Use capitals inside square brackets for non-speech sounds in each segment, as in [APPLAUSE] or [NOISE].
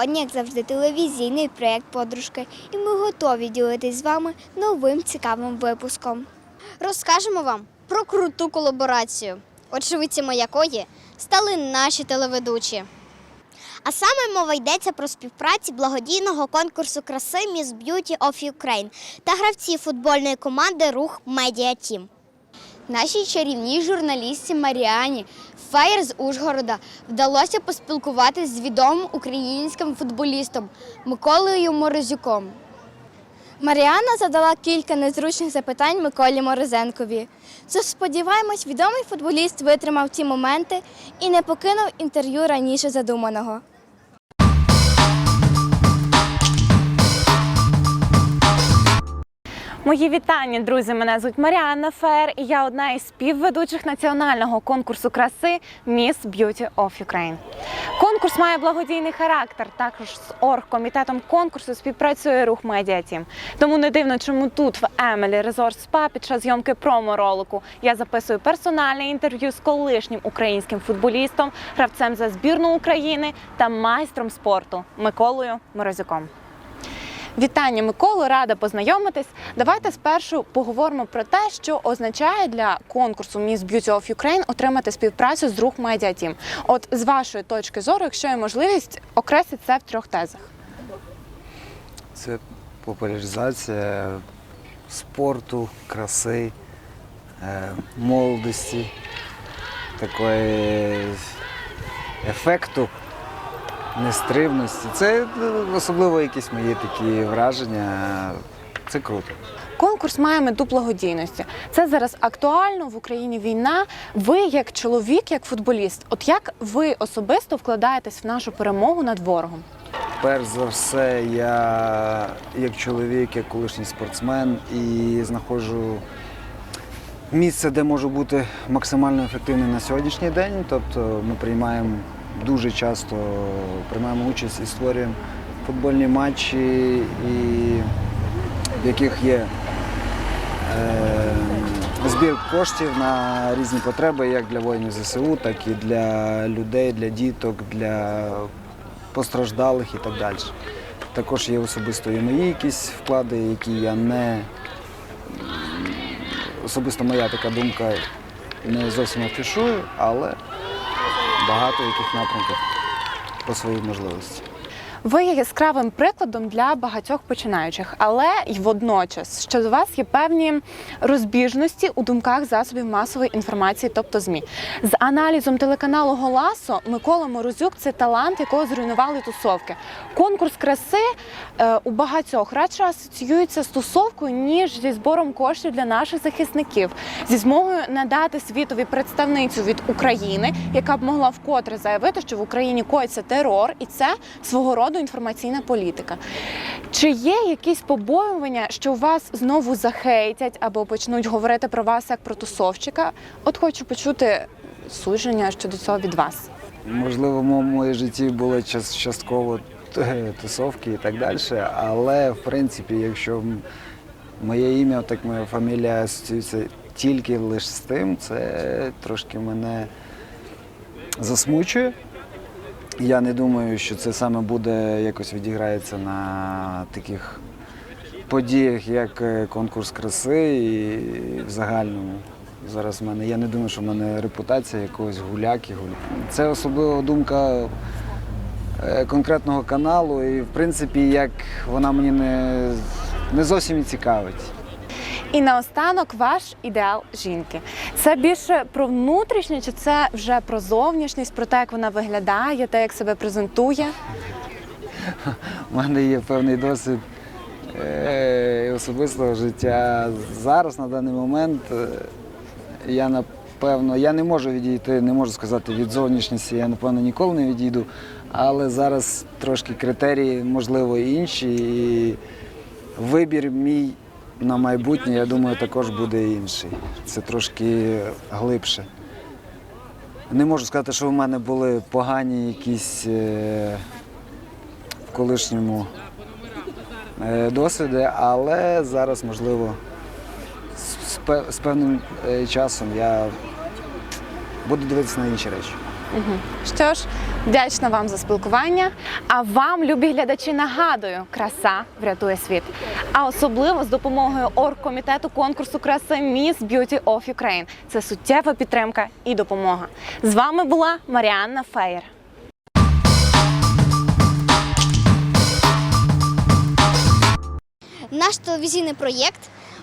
Сьогодні, як завжди, телевізійний проєкт подружки, і ми готові ділитись з вами новим цікавим випуском. Розкажемо вам про круту колаборацію, очевидцями якої стали наші телеведучі. А саме мова йдеться про співпраці благодійного конкурсу краси Miss Beauty of Ukraine та гравців футбольної команди Рух Медіа Тім. Нашій чарівній журналістці Маріані Фаєр з Ужгорода вдалося поспілкуватися з відомим українським футболістом Миколою Морозюком. Маріана задала кілька незручних запитань Миколі Морозенкові. Тож, сподіваємось, відомий футболіст витримав ті моменти і не покинув інтерв'ю раніше задуманого. Мої вітання, друзі! Мене звуть Маріанна Фер, і я одна із співведучих національного конкурсу краси Miss Beauty of Ukraine. Конкурс має благодійний характер. Також з оргкомітетом конкурсу співпрацює рух Медіа Тім. Тому не дивно, чому тут в Емелі Резорт Спа під час зйомки промо-ролику я записую персональне інтерв'ю з колишнім українським футболістом, гравцем за збірну України та майстром спорту Миколою Морозюком. Вітання, Миколу, рада познайомитись. Давайте спершу поговоримо про те, що означає для конкурсу Miss Beauty of Ukraine отримати співпрацю з рух Media Team. От з вашої точки зору, якщо є можливість, окресліть це в трьох тезах. Це популяризація спорту, краси, е, молодості, такої ефекту, нестримності. Це е, особливо якісь мої такі враження. Це круто. Конкурс має мету благодійності. Це зараз актуально в Україні війна. Ви, як чоловік, як футболіст, от як ви особисто вкладаєтесь в нашу перемогу над ворогом? Перш за все, я як чоловік, як колишній спортсмен і знаходжу місце, де можу бути максимально ефективним на сьогоднішній день. Тобто ми приймаємо дуже часто приймаємо участь і створюємо футбольні матчі, і в яких є е, збір коштів на різні потреби, як для воїнів ЗСУ, так і для людей, для діток, для постраждалих і так далі. Також є особисто і мої якісь вклади, які я не особисто моя така думка не зовсім афішую, але багато яких напрямків по своїй можливості. Ви є яскравим прикладом для багатьох починаючих, але й водночас, що до вас є певні розбіжності у думках засобів масової інформації, тобто ЗМІ. З аналізом телеканалу Голасо Микола Морозюк це талант, якого зруйнували тусовки. Конкурс краси е, у багатьох радше асоціюється з тусовкою, ніж зі збором коштів для наших захисників, зі змогою надати світові представницю від України, яка б могла вкотре заявити, що в Україні коїться терор, і це свого роду інформаційна політика. Чи є якісь побоювання, що вас знову захейтять або почнуть говорити про вас як про тусовщика? От хочу почути судження щодо цього від вас. Можливо, в моєму житті були частково е, тусовки і так далі, але в принципі, якщо моє ім'я, так моя фамілія асоціюється тільки лише з тим, це трошки мене засмучує. Я не думаю, що це саме буде якось відіграється на таких подіях, як е, конкурс краси і в загальному. Зараз в мене, я не думаю, що в мене репутація якогось гуляки. гуля- Це особлива думка е, конкретного каналу, і в принципі, як вона мені не, не зовсім цікавить. І наостанок ваш ідеал жінки. Це більше про внутрішнє, чи це вже про зовнішність, про те, як вона виглядає, те, як себе презентує? У мене є певний досвід е, особистого життя. Зараз, на даний момент, е, я напевно, я не можу відійти, не можу сказати від зовнішності, я напевно ніколи не відійду. Але зараз трошки критерії, можливо, інші. І вибір мій на майбутнє, я думаю, також буде інший. Це трошки глибше. Не можу сказати, що в мене були погані якісь. е, в колишньому е, досвіді, але зараз, можливо, з, з певним е, часом я буду дивитися на інші речі. Що ж, Вдячна вам за спілкування. А вам, любі глядачі, нагадую, краса врятує світ. А особливо з допомогою оргкомітету конкурсу краси Miss Beauty of Ukraine. Це суттєва підтримка і допомога. З вами була Маріанна Феєр. Наш телевізійний проєкт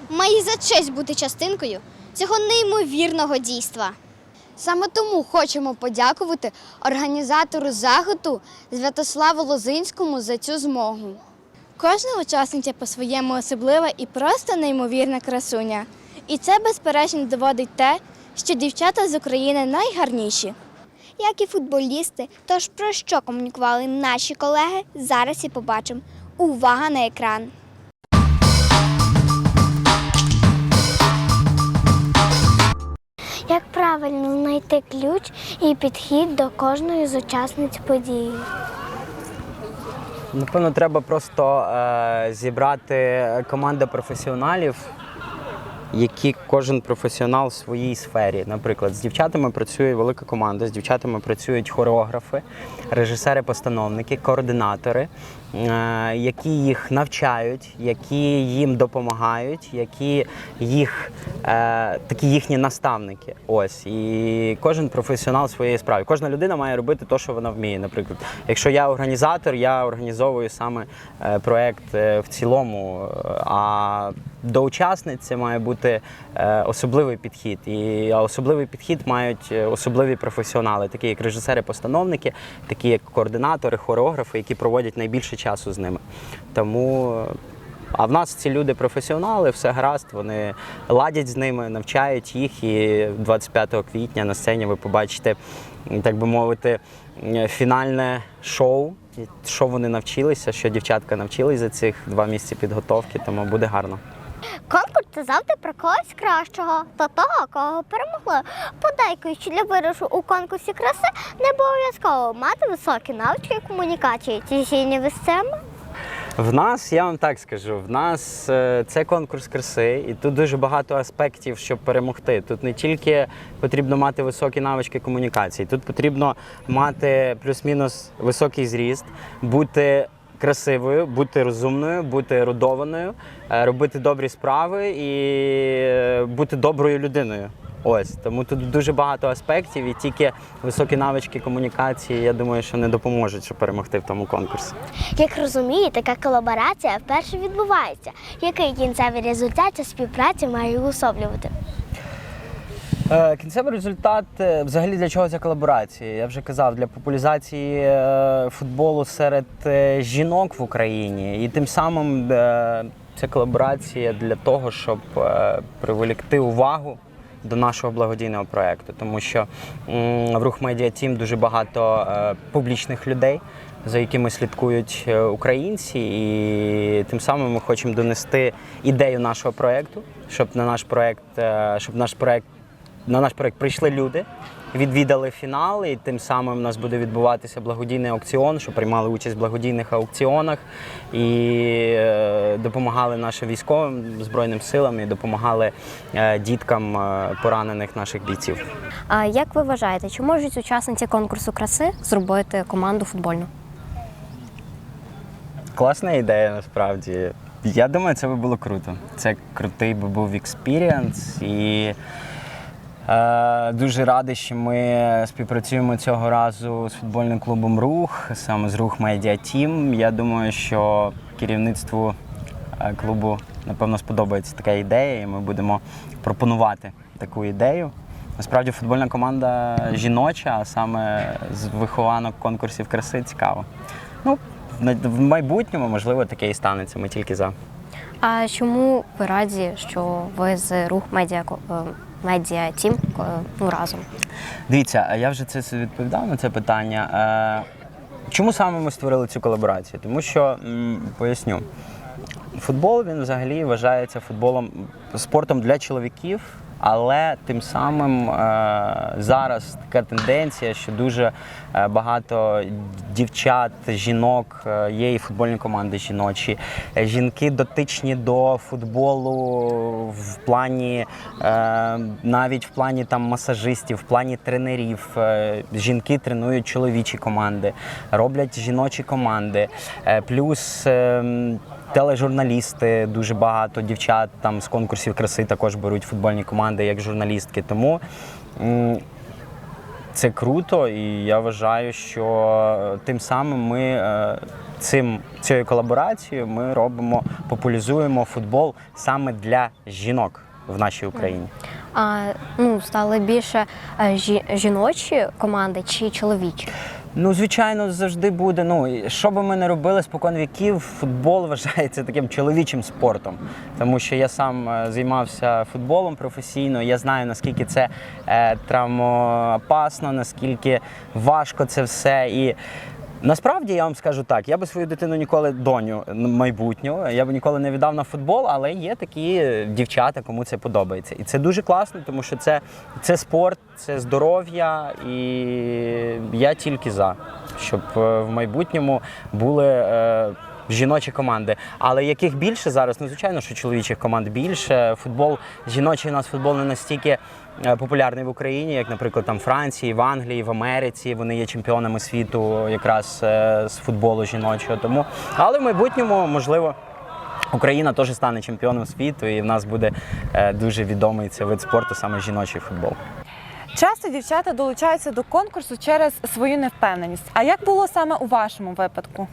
має за честь бути частинкою цього неймовірного дійства. Саме тому хочемо подякувати організатору заходу Святославу Лозинському за цю змогу. Кожна учасниця по-своєму особлива і просто неймовірна красуня. І це безперечно доводить те, що дівчата з України найгарніші. Як і футболісти, тож про що комунікували наші колеги, зараз і побачимо. Увага на екран! Як правильно знайти ключ і підхід до кожної з учасниць події? Напевно, треба просто е, зібрати команду професіоналів, які кожен професіонал в своїй сфері. Наприклад, з дівчатами працює велика команда, з дівчатами працюють хореографи, режисери-постановники, координатори, які їх навчають, які їм допомагають, які їх е, такі їхні наставники. Ось і кожен професіонал своєї справи. Кожна людина має робити те, що вона вміє. Наприклад, якщо я організатор, я організовую саме е, проект е, в цілому. е, А до учасниць це має бути е, особливий підхід. І особливий підхід мають е, особливі професіонали, такі як режисери-постановники, такі як координатори, хореографи, які проводять найбільше часу з ними. Тому. А в нас ці люди професіонали, все гаразд, вони ладять з ними, навчають їх. І 25 квітня на сцені ви побачите, так би мовити, фінальне шоу. Що вони навчилися, що дівчатка навчились за цих два місяці підготовки, тому буде гарно. Конкурс це завжди про когось кращого та того, кого перемогли. Подейкуючи для виграшу у конкурсі краси, не обов'язково мати високі навички комунікації. Чи згідні ви цим? В нас, я вам так скажу, в нас е, це конкурс краси, і тут дуже багато аспектів, щоб перемогти. Тут не тільки потрібно мати високі навички комунікації, тут потрібно мати плюс-мінус високий зріст, бути красивою, бути розумною, бути ерудованою, е, робити добрі справи і е, бути доброю людиною. Ось тому тут дуже багато аспектів, і тільки високі навички комунікації, я думаю, що не допоможуть, щоб перемогти в тому конкурсі. Як розуміє, така колаборація вперше відбувається. Який кінцевий результат ця співпраця має уособлювати? Е, Кінцевий результат е, взагалі для чого ця колаборація? Я вже казав, для популяризації е, футболу серед жінок в Україні. І тим самим ця колаборація для того, щоб приволікти увагу до нашого благодійного проєкту. Тому що в рух Медіа Тім дуже багато публічних людей. За якими слідкують українці, і тим самим ми хочемо донести ідею нашого проєкту, щоб на наш проєкт, е, щоб наш проєкт на наш проект прийшли люди, відвідали фінал, і тим самим у нас буде відбуватися благодійний аукціон, що приймали участь в благодійних аукціонах і е, допомагали нашим військовим збройним силам і допомагали е, діткам е, поранених наших бійців. А як ви вважаєте, чи можуть учасниці конкурсу краси зробити команду футбольну? Класна ідея насправді. Я думаю, це би було круто. Це крутий би був експірієнс. І дуже радий, що ми співпрацюємо цього разу з футбольним клубом Рух, саме з Рух Медіа Тім. Я думаю, що керівництву е, клубу напевно сподобається така ідея, і ми будемо пропонувати таку ідею. Насправді футбольна команда жіноча, а саме з вихованок конкурсів краси цікаво. Ну, в майбутньому, можливо, таке і станеться. Ми тільки за. А чому ви раді, що ви з рух медіа е, медіа тім е, ну разом? Дивіться, я вже це відповідав на це питання. Е, Чому саме ми створили цю колаборацію? Тому що поясню. Футбол він взагалі вважається футболом спортом для чоловіків Але тим самим е, зараз така тенденція, що дуже е, багато дівчат, жінок, е, є і футбольні команди жіночі. Жінки дотичні до футболу в плані навіть в плані там масажистів, в плані тренерів. Жінки тренують чоловічі команди, роблять жіночі команди. Плюс е, м, тележурналісти, дуже багато дівчат там з конкурсів краси також беруть футбольні команди як журналістки. Тому це круто, і я вважаю, що тим самим ми е, цим цією колаборацією ми робимо, популяризуємо футбол саме для жінок в нашій Україні. А ну стали більше е, жі- жіночі команди чи чоловічі? Ну, звичайно, завжди буде. Ну, що би ми не робили спокон віків, футбол вважається таким чоловічим спортом. Тому що я сам е, займався футболом професійно. Я знаю, наскільки це е, травмоопасно, наскільки важко це все. І Насправді я вам скажу так, я би свою дитину ніколи доню майбутню, я б ніколи не віддав на футбол, але є такі дівчата, кому це подобається. І це дуже класно, тому що це, це спорт, це здоров'я, і я тільки за, щоб е, в майбутньому були. Жіночі команди, але яких більше зараз? Ну звичайно, що чоловічих команд більше. Футбол жіночий у нас футбол не настільки е, популярний в Україні, як, наприклад, там Франції, в Англії, в Америці. Вони є чемпіонами світу якраз е, з футболу жіночого. Тому, але в майбутньому, можливо, Україна теж стане чемпіоном світу, і в нас буде е, дуже відомий цей вид спорту, саме жіночий футбол. Часто дівчата долучаються до конкурсу через свою невпевненість. А як було саме у вашому випадку?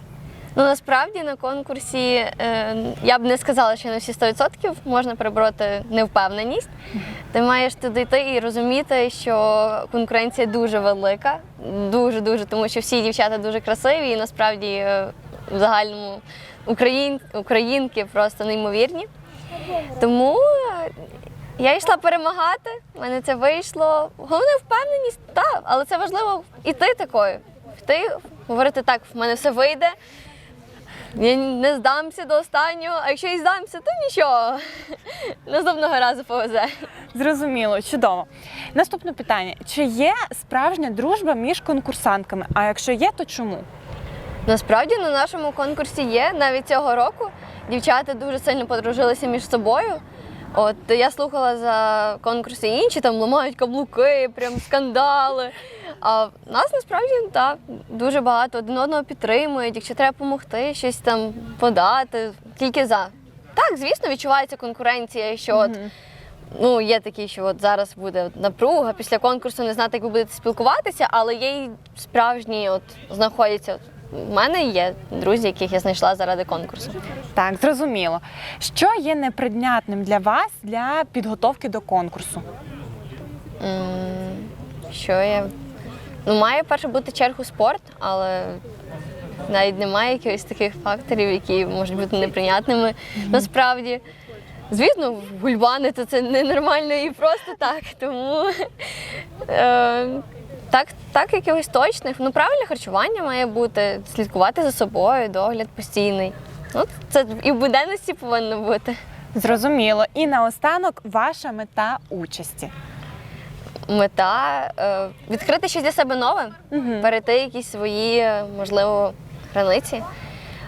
Ну насправді на конкурсі е, я б не сказала, що на всі 100% можна перебороти невпевненість. Ти маєш туди йти і розуміти, що конкуренція дуже велика, дуже дуже, тому що всі дівчата дуже красиві, і насправді е, в загальному україн, українки просто неймовірні. Тому е, я йшла перемагати, в мене це вийшло. Головне впевненість, так, але це важливо іти такою. Йти, говорити так, в мене все вийде. Я не здамся до останнього, а якщо і здамся, то нічого. [LAUGHS] Наступного разу повезе. Зрозуміло, чудово. Наступне питання: чи є справжня дружба між конкурсантками? А якщо є, то чому? Насправді на нашому конкурсі є навіть цього року. Дівчата дуже сильно подружилися між собою. От я слухала за конкурси інші, там ламають каблуки, прям скандали. А в нас насправді так, дуже багато один одного підтримують. Якщо треба допомогти, щось там подати, тільки за. Так, звісно, відчувається конкуренція, що от, ну, є такі, що от зараз буде напруга після конкурсу, не знати, як ви будете спілкуватися, але є й справжні, от знаходяться. У мене є друзі, яких я знайшла заради конкурсу. Так, зрозуміло. Що є неприйнятним для вас для підготовки до конкурсу? М, Що я. Ну, має перше бути чергу спорт, але навіть немає якихось таких факторів, які можуть бути неприйнятними насправді. Звісно, гульбанити це ненормально і просто так. Тому е, так, так якихось точних. Ну, правильне харчування має бути, слідкувати за собою, догляд постійний. Ну, це і в буденності повинно бути. Зрозуміло. І наостанок ваша мета участі. Мета е, відкрити щось для себе нове, перейти якісь свої, е, можливо, границі,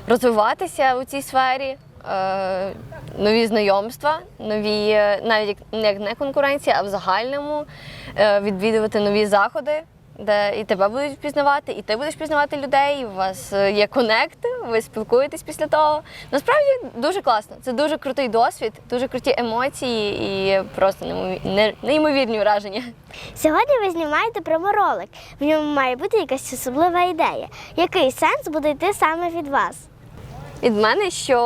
розвиватися у цій сфері, е, нові знайомства, нові, е, навіть як- не як не конкуренція, а в загальному е, відвідувати нові заходи. Де і тебе будуть впізнавати, і ти будеш впізнавати людей. У вас е, є конект, ви спілкуєтесь після того. Насправді дуже класно. Це дуже крутий досвід, дуже круті емоції і просто неймові- неймовірні враження. Сьогодні ви знімаєте проморолик. В ньому має бути якась особлива ідея. Який сенс буде йти саме від вас? від мене, що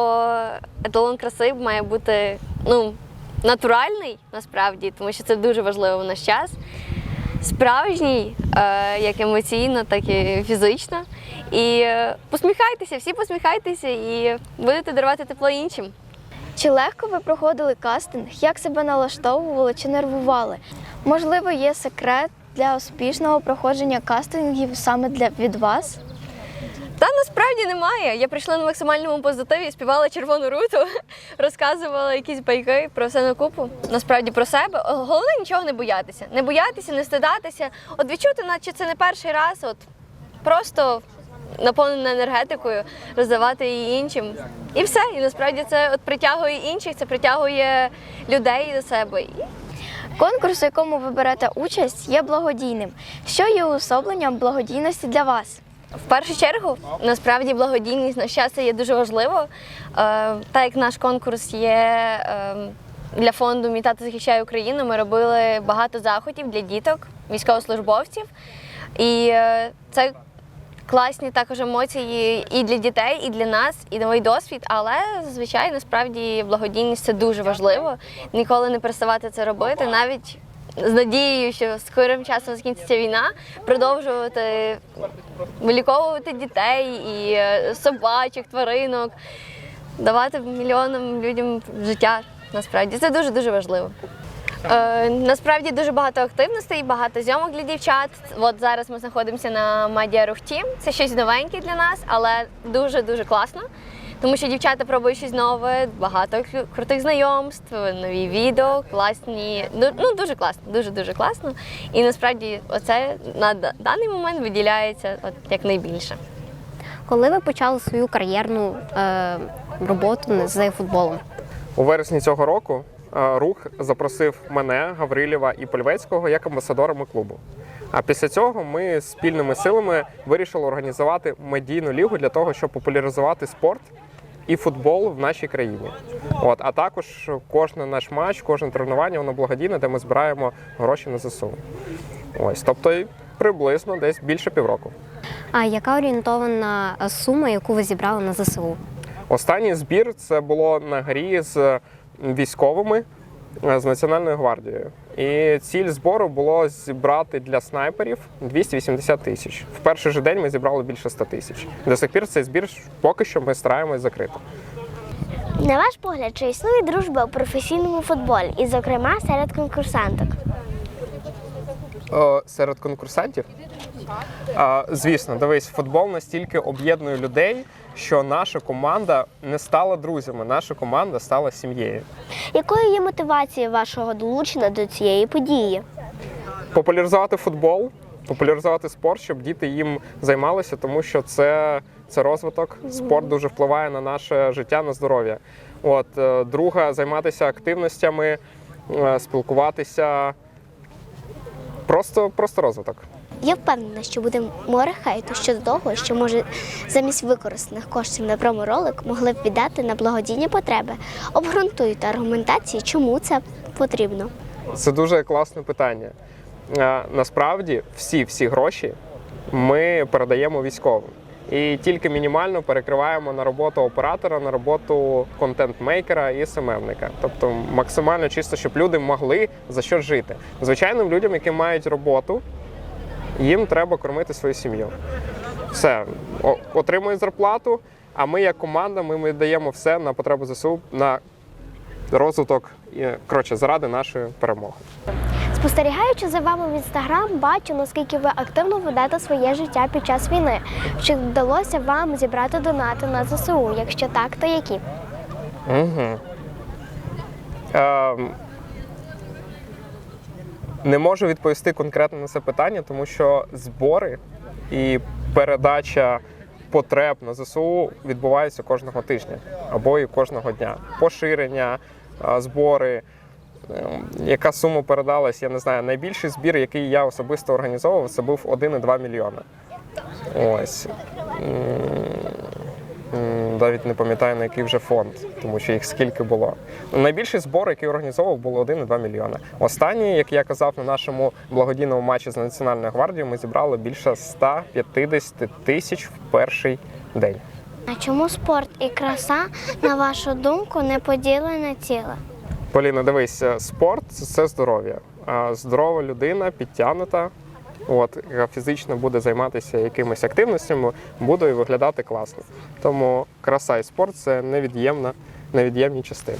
еталон краси має бути ну, натуральний насправді, тому що це дуже важливо в наш час. Справжній, е, як емоційно, так і фізично. І е, посміхайтеся, всі посміхайтеся і будете дарувати тепло іншим. Чи легко ви проходили кастинг? Як себе налаштовували чи нервували? Можливо, є секрет для успішного проходження кастингів саме для від вас? Насправді немає. Я прийшла на максимальному позитиві, співала червону руту, [LAUGHS] розказувала якісь байки про все на купу. Насправді про себе. Головне нічого не боятися. Не боятися, не стидатися. От відчути, наче це не перший раз. От просто наповнена енергетикою, роздавати її іншим. І все. І насправді це от притягує інших, це притягує людей до себе. Конкурс, у якому ви берете участь, є благодійним. Що є уособленням благодійності для вас? В першу чергу, насправді, благодійність на щастя є дуже важливо. Е, так як наш конкурс є е, для фонду Мій тато захищає Україну, ми робили багато заходів для діток, військовослужбовців. І е, це класні також емоції і для дітей, і для нас, і новий досвід. Але зазвичай насправді благодійність це дуже важливо. Ніколи не переставати це робити, навіть з надією, що скорим часом закінчиться війна, продовжувати виліковувати дітей і е, собачок, тваринок, давати мільйонам людям життя. Насправді це дуже дуже важливо. Е, насправді дуже багато активностей, багато зйомок для дівчат. От зараз ми знаходимося на Рух Тім. Це щось новеньке для нас, але дуже дуже класно. Тому що дівчата пробують щось нове, багато кру- крутих знайомств, нові відео, класні. Ну дуже класно, дуже дуже класно. І насправді, оце на даний момент виділяється от як найбільше. Коли ви почали свою кар'єрну е, роботу з футболом? У вересні цього року е, рух запросив мене, Гаврилєва і Польвецького як амбасадорами клубу. А після цього ми спільними силами вирішили організувати медійну лігу для того, щоб популяризувати спорт і футбол в нашій країні. От, а також кожен наш матч, кожне тренування воно благодійне, де ми збираємо гроші на ЗСУ. Ось, тобто приблизно десь більше півроку. А яка орієнтована сума, яку ви зібрали на ЗСУ? Останній збір це було на грі з військовими з Національною гвардією. І ціль збору було зібрати для снайперів 280 тисяч. В перший же день ми зібрали більше 100 тисяч. До сих пір цей збір поки що ми стараємось закрити. На ваш погляд, чи існує дружба у професійному футболі, і, зокрема, серед конкурсанток? Е, серед конкурсантів. Е, звісно, дивись, футбол настільки об'єднує людей, що наша команда не стала друзями, наша команда стала сім'єю. Якою є мотивація вашого долучення до цієї події? популяризувати футбол, популяризувати спорт, щоб діти їм займалися, тому що це, це розвиток. Спорт дуже впливає на наше життя, на здоров'я. От е, друга займатися активностями, е, спілкуватися. Просто, просто розвиток. Я впевнена, що буде море хейту щодо того, що може замість використаних коштів на проморолик могли б віддати на благодійні потреби. Обґрунтуйте аргументації, чому це потрібно. Це дуже класне питання. Насправді всі всі гроші ми передаємо військовим. І тільки мінімально перекриваємо на роботу оператора, на роботу контент-мейкера і СММника. Тобто максимально чисто, щоб люди могли за що жити. Звичайним людям, які мають роботу, їм треба кормити свою сім'ю. Все, отримують зарплату, а ми, як команда, ми, ми даємо все на потребу ЗСУ, на розвиток і коротше, заради нашої перемоги. Спостерігаючи за вами в інстаграм, бачу, наскільки ви активно ведете своє життя під час війни. Чи вдалося вам зібрати донати на ЗСУ? Якщо так, то які? Угу. Ем, не можу відповісти конкретно на це питання, тому що збори і передача потреб на ЗСУ відбуваються кожного тижня або і кожного дня. Поширення, е, збори. Ем, Яка сума передалась, я не знаю. Найбільший збір, який я особисто організовував, це був 1,2 мільйона. Ось. Навіть не пам'ятаю на який вже фонд, тому що їх скільки було. Найбільший збор, який організовував, було 1,2 мільйони. Останній, як я казав, на нашому благодійному матчі з Національною гвардією ми зібрали більше 150 тисяч в перший день. А чому спорт і краса, на вашу думку, не поділене ціле? Поліна, дивись, е, спорт це здоров'я. Здорова людина, підтягнута, от, фізично буде займатися якимись активностями, буде і виглядати класно. Тому краса і спорт це невід'ємна, невід'ємні частини.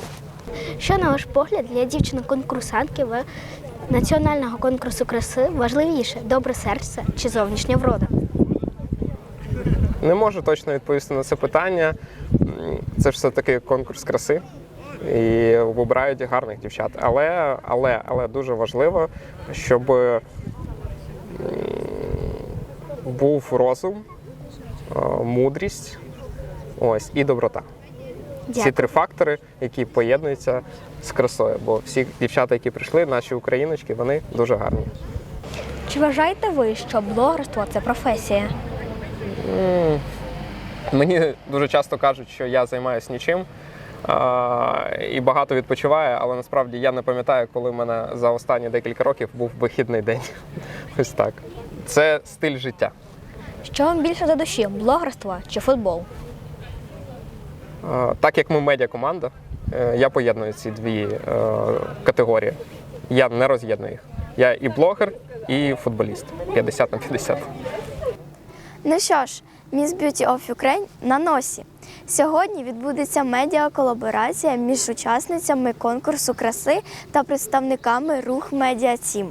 Що, на ваш погляд, для дівчини-конкурсантки в національного конкурсу краси важливіше добре серце чи зовнішня врода? Не можу точно відповісти на це питання. Це ж все-таки конкурс краси. І вибирають гарних дівчат. Але, але, але дуже важливо, щоб був розум, е, мудрість ось, і доброта. Ці три фактори, які поєднуються з красою. Бо всі дівчата, які прийшли, наші україночки, вони дуже гарні. Чи вважаєте ви, що блогерство це професія? Мені дуже часто кажуть, що я займаюся нічим а, і багато відпочиваю, але насправді я не пам'ятаю, коли в мене за останні декілька років був вихідний день. [LAUGHS] Ось так. Це стиль життя. Що вам більше за душі блогерство чи футбол? Так як ми медіакоманда, е, я поєдную ці дві е, категорії. Я не роз'єдную їх. Я і блогер, і футболіст. 50 на 50. Ну що ж, Miss Beauty of Ukraine на носі. Сьогодні відбудеться медіаколаборація між учасницями конкурсу краси та представниками рух Медіа Тім.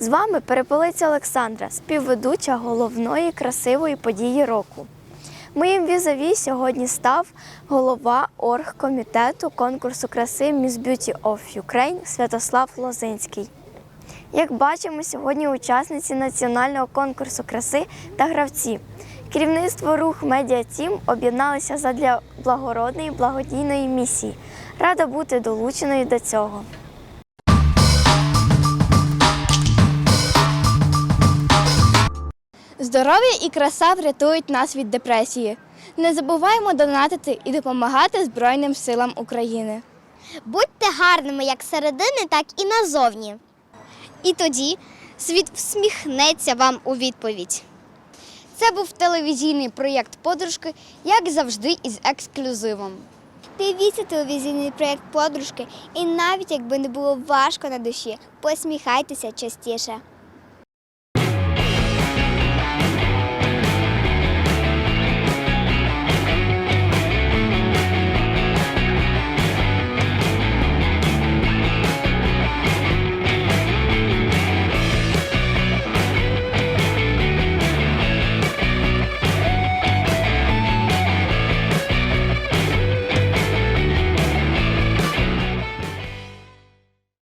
З вами перепелиця Олександра, співведуча головної красивої події року. Моїм візаві сьогодні став голова оргкомітету конкурсу краси Miss Beauty of Ukraine Святослав Лозинський. Як бачимо, сьогодні учасниці національного конкурсу краси та гравці. Керівництво рух Медіа Тім об'єдналися задля благородної благодійної місії. Рада бути долученою до цього. Здоров'я і краса врятують нас від депресії. Не забуваємо донатити і допомагати Збройним силам України. Будьте гарними як зсередини, так і назовні. І тоді світ всміхнеться вам у відповідь. Це був телевізійний проєкт подружки, як завжди, із ексклюзивом. Дивіться телевізійний проєкт подружки, і навіть якби не було важко на душі, посміхайтеся частіше.